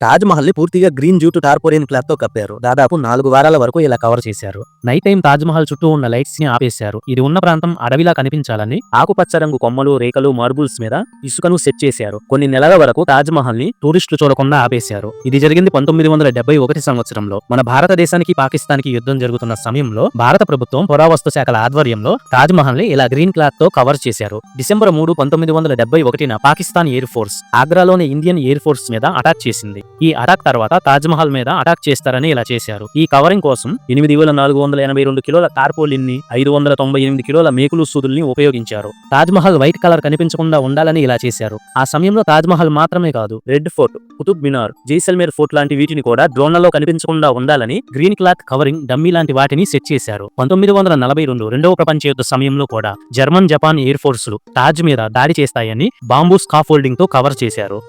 తాజ్ని పూర్తిగా green jute టార్పోరియన్ క్లాత్తో కప్పారు. దాదాపు నాలుగు వారాల వరకు ఇలా కవర్ చేశారు. నైట్ టైం తాజ్ మహల్ చుట్టూ ఉన్న లైట్స్ని ఆపేశారు. ఇది ఉన్న ప్రాంతం అడవిలా కనిపించాలని ఆకుపచ్చ రంగు కొమ్మలు రేఖలు మార్బుల్స్ మీద ఇసుకను సెట్ చేశారు. కొన్ని నెలల వరకు తాజ్మహల్ని టూరిస్టులు చూడకుండా ఆపేశారు. ఇది జరిగింది పంతొమ్మిది వందల డెబ్బై ఒకటి సంవత్సరంలో. మన భారతదేశానికి పాకిస్తాన్కి యుద్ధం జరుగుతున్న సమయంలో భారత ప్రభుత్వం పురావస్తు శాఖల ఆధ్వర్యంలో తాజ్మహల్ని ఇలా గ్రీన్ క్లాత్తో కవర్ చేశారు. డిసెంబర్ మూడు పంతొమ్మిది వందల డెబ్బై ఒకటిన పాకిస్తాన్ ఎయిర్ ఫోర్స్ ఆగ్రాలోని ఇండియన్ ఎయిర్ ఫోర్స్ మీద అటాక్ చేసింది. ఈ అటాక్ తర్వాత తాజ్ మహల్ మీద అటాక్ చేస్తారని ఇలా చేశారు. ఈ కవరింగ్ కోసం ఎనిమిది వేల నాలుగు వందల ఎనభై రెండు కిలోల టార్పోలిన్ని ఐదు వందల తొంభై ఎనిమిది కిలోల మేకులు సూదుల్ని ఉపయోగించారు. తాజ్ మహల్ వైట్ కలర్ కనిపించకుండా ఉండాలని ఇలా చేశారు. ఆ సమయంలో తాజ్ మహల్ మాత్రమే కాదు red fort Qutub Minar Jaisalmer fort లాంటి వీటిని కూడా డ్రోన్లలో కనిపించకుండా ఉండాలని గ్రీన్ క్లాత్ కవరింగ్ డమ్మీ లాంటి వాటిని సెట్ చేశారు. పంతొమ్మిది వందల నలభై రెండు రెండవ ప్రపంచ యుద్ధ సమయంలో కూడా జర్మన్ జపాన్ ఎయిర్ ఫోర్సులు తాజ్ మీద దాడి చేస్తాయని బాంబూ స్కాఫోల్డింగ్తో కవర్ చేశారు.